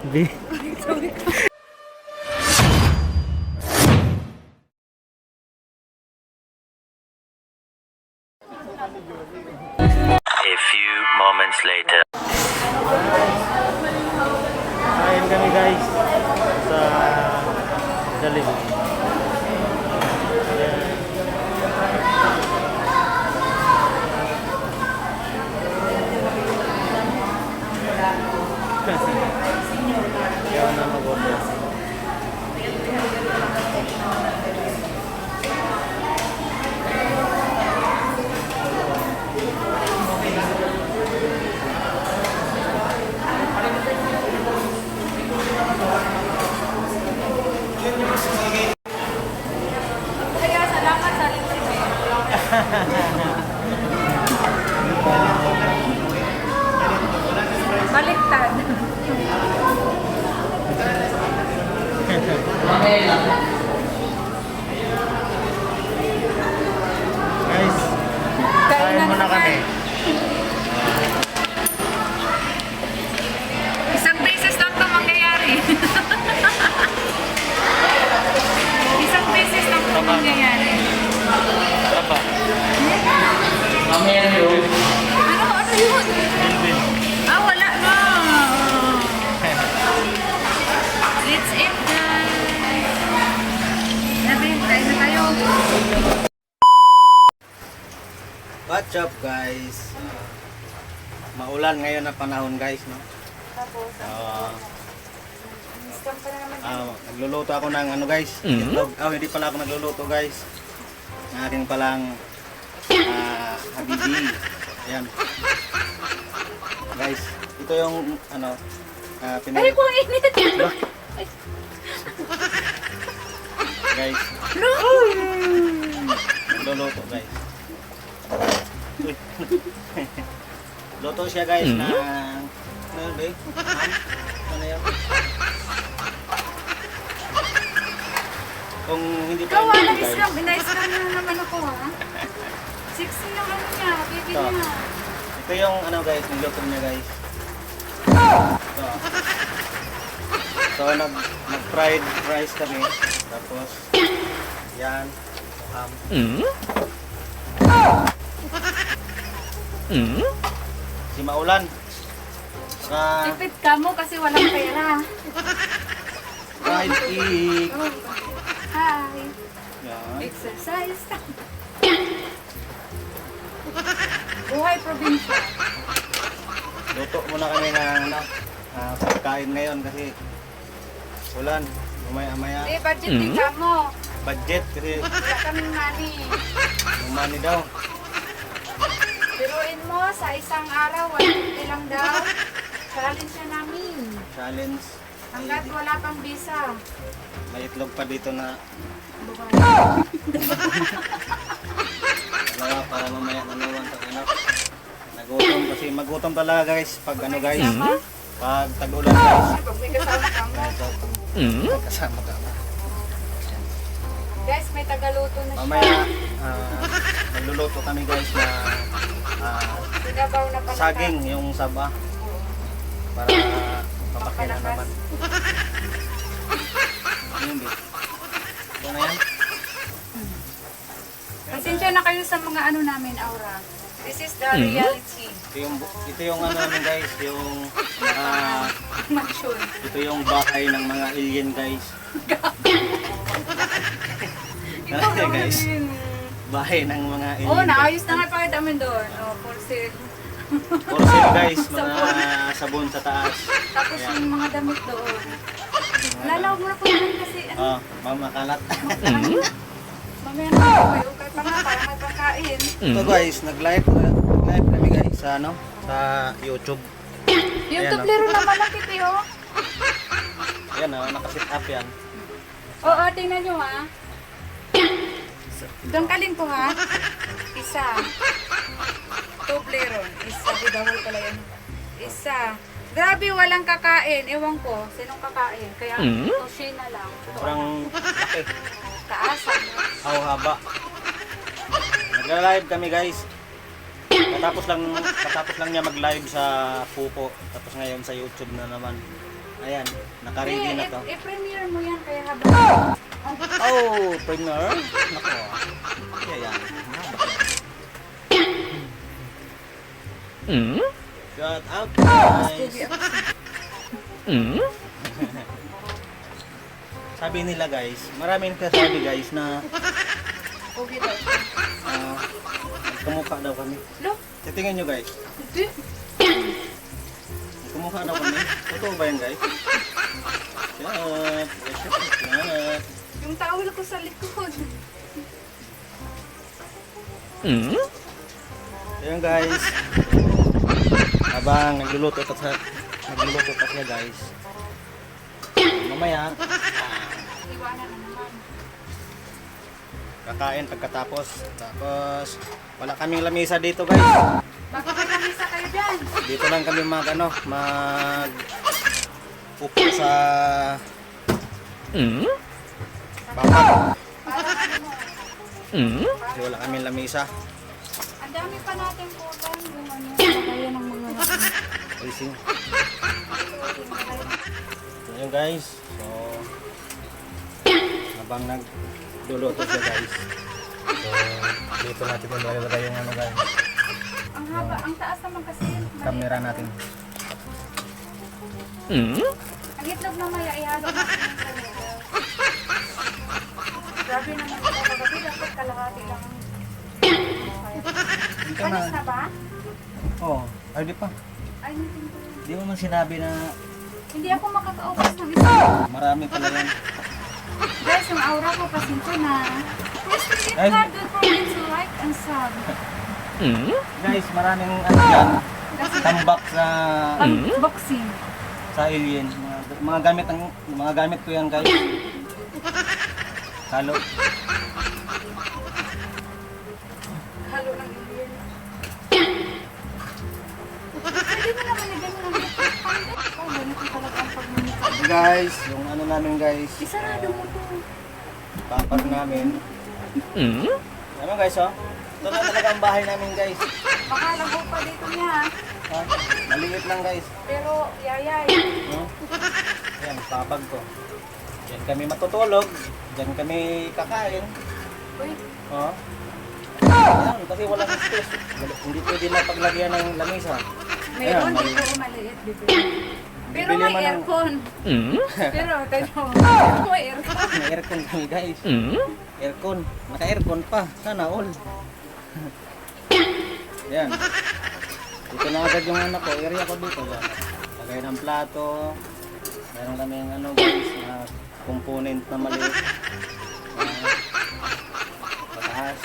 A few moments later. Kain kami guys sa Jollibee. Guys, kain na muna kami. Isang beses lang ito mangyayari. Isang beses lang ito mangyayari. Tapa. Ano? Ano What's up guys? Ah, maulan ngayon na panahon guys, no? Tapos, Ah, scam pa na naman. ah, nagluluto ako ng ano guys? Itlog. Ah, hindi pala ako nagluluto guys. Ng aking palang ah, habibi. Ayan. Guys, ito yung ano, ah, Ay, pinag- kung init. guys, No! nagluluto guys. Luto siya guys na ano yun? Ano yan? Kung hindi pa Gawa yun, ng guys, scam. Ina-scam na naman ako, ha? Sexy yung ano niya, baby Ito. niya. Ito yung ano guys, niluto niya guys. Ito. So nag nag fried rice kami. Tapos yan, ham. Si Maulan. Saka Tipid ka mo kasi walang pera. fried egg. Hi. Yan. Exercise. Buhay probinsya. Luto muna kami ng ano, ah, pagkain ngayon kasi ulan. Mamaya-maya. Eh, budget din ka mo. Budget kasi Wala kaming money. umani daw. Biruin mo, sa isang araw, walang lang daw. Challenge na namin. Challenge. Hanggat wala pang visa. May itlog pa dito na dalawa para mamaya nanuwan sa ano. Nagutom kasi magutom talaga guys pag ano guys. Pag tag-ulan guys. Pag may kasama ka mo. Ito, kasama ka. Guys, may tagaluto na siya. Mamaya ah, magluluto kami guys na Sinabaw na pala. saging yung saba para papakilan naman. Yun, di. Ito na yan. Pasensya na kayo sa mga ano namin, Aura. This is the reality. Ito yung, ito yung ano namin guys, yung Mansion. ito yung bahay ng mga alien guys. Naman guys. Yun. Bahay ng mga. Oo, oh, naayos na nga pakita namin doon. Oh, for sale. For sale guys, mga sabon sa taas. Tapos Ayan. yung mga damit doon. Lalaw mo na po naman kasi ano, Oh, mama kalat. mamaya na may ukay pa nga para may pagkain. Ito guys, nag-live nag-live kami guys sa ano, sa YouTube. Yung Ayan, tublero naman ang pipi, oh. Yan oh, nakasit up yan. Oo, tingnan nyo ha. Doon kaling ko ha. Isa. Toblerone. Isa. Bidahol pala yan. Isa. Grabe, walang kakain. Ewan ko, sinong kakain. Kaya, mm? na lang. Sobrang laki. Taasan. How haba. Nag-live kami guys. Katapos lang katapos lang niya mag-live sa Pupo. Tapos ngayon sa YouTube na naman. Ayan, naka-ready na Eh, to. i- i-premiere mo yan kaya habang... Oh, partner. Nako. Kaya yan. Shut up, guys. Sabi nila guys, maraming kasabi guys na Pogi daw. uh, kumukha daw kami. Look, Titingnan nyo guys, di- kumukha daw kami. Totoo ba yan guys? Shut, shut. yung towel ko sa likod. Ayan guys. Habang nagluluto pa sa nagluluto pa siya guys. Mamaya Iwanan na naman. kakain pagkatapos. Tapos wala kaming lamisa dito guys. Baka Dito lang kami mag ano, mag upo sa. Para ano mo. Kasi wala kaming lamisa. Ang dami pa natin kulang. Yung ano, kaya ng mga... So yun guys. So habang nagluluto siya guys. So dito natin ilalagay yung ano guys. Ang haba, ang taas naman kasi. maliit. Camera natin. Ang itlog na maya, ihalo natin yung. Grabe naman ito kagabi. Dapat kalahati lang. Alis na. ba? Oh, ay di pa. Ay, hindi. Di mo man sinabi na Hindi ako makakaubos ng isa. marami pala yan. Guys, yung aura ko pasensya na. Please click Ay. that don't forget to like and sub. Guys, maraming ano yan. Tambak sa Unboxing. sa alien. Mga, mga gamit ang mga gamit ko yan guys. Halo. Halo ng alien. Pwede mo naman ng Oh, ganito talaga ang pagmumukha. Guys, yung ano namin guys. Isarado mo to. Papak namin. Ano guys oh? Ito na talaga ang bahay namin guys. Baka lago pa dito niya. Ha? Maliit lang guys. Pero, yayay. No? Yan, papag ko. Diyan kami matutulog. Diyan kami kakain. Uy, Oh. Ayan, kasi walang space. Hindi pwede na paglagyan ng lamisa. meron Ayan, mali- dito maliit dito. Pero Bibili may aircon. Pero, tayo mo. May aircon. May aircon kami guys. Aircon. Naka-aircon pa. Sana all. Yan. Dito na agad yung ano ko. Area ko dito. Yan. Lagay ng plato. Meron kami yung ano guys. Na component na maliit. Uh, pataas.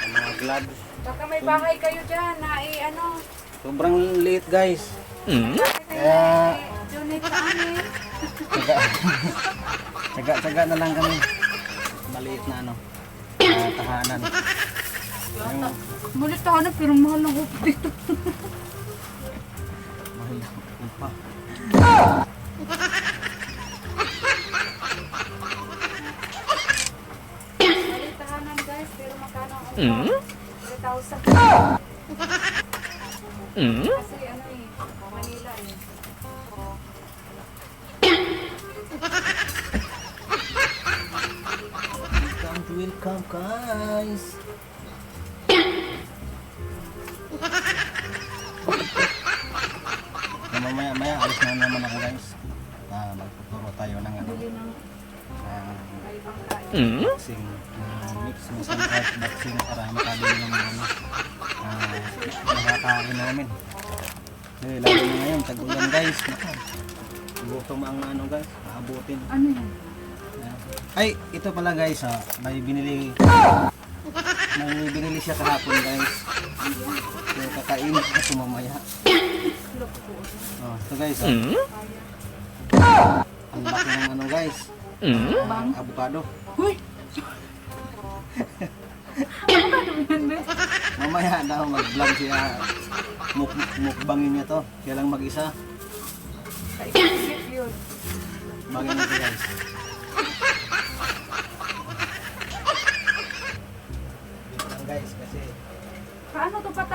Yung mga gloves. Baka may bahay kayo dyan na i-ano. Sobrang liit guys. Kayo Kaya- i-donate sa amin? Tsaga, tsaga na lang kami. Maliit na ano. ah, tahanan. Yung Mulit na pero mahal ng upo dito. mahal na pa. Mulit tahanan guys, pero makano ang upo? 3,000. Kasi ano eh, Manila eh. Welcome, welcome guys. So, mamaya maya alis na naman ako guys. Ah, magtuturo tayo ng ano, ng pangkain. boxing, uh, mix mo sa boxing para makabili ng mga ano, ah, nakakain namin. Eh, lalo na ngayon, tag-ulan guys. Gutom ang ano guys, maabutin. Ano yan? Ay, ito pala guys, ah, may binili may binili siya kahapon guys. So, kakain ito mamaya. Oh, ito guys, ah. Ang laki ng ano guys. Bang? Avocado. Huy! Ano ka yan, be? Mamaya daw mag-vlog siya. Muk mukbangin niya to. Siya lang mag-isa. Bangin niya guys.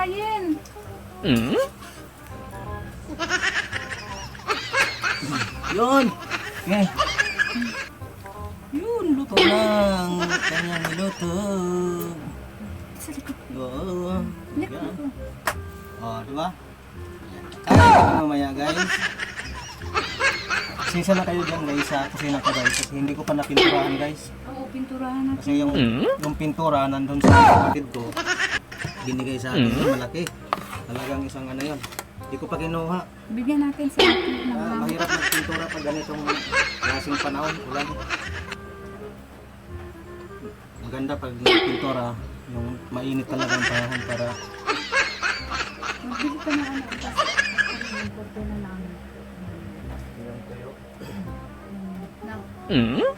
Patayin? Yun! Okay. Yun, luto ng kanyang niluto. Sa likod. Oo. Likod ko. Oh, di ba? Kaya mamaya guys. Sisa na kayo dyan guys sa kusina ko guys. Kasi hindi ko pa napinturahan guys. Oo, pinturahan natin. Kasi yung, yung pintura nandun sa kapatid ko. Binigay sa akin yung malaki. Talagang isang ano yun. Hindi ko pa kinuha. Bigyan natin sa atin ng Ah, mahirap magpintura pag ganitong klaseng panahon. Ulan. Maganda pag pintura. Yung mainit talaga ang panahon para Magbili ka na ano. Tapos, ano, importo na namin. yung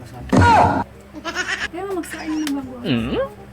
kasama. Pero magsain ng bago. Wala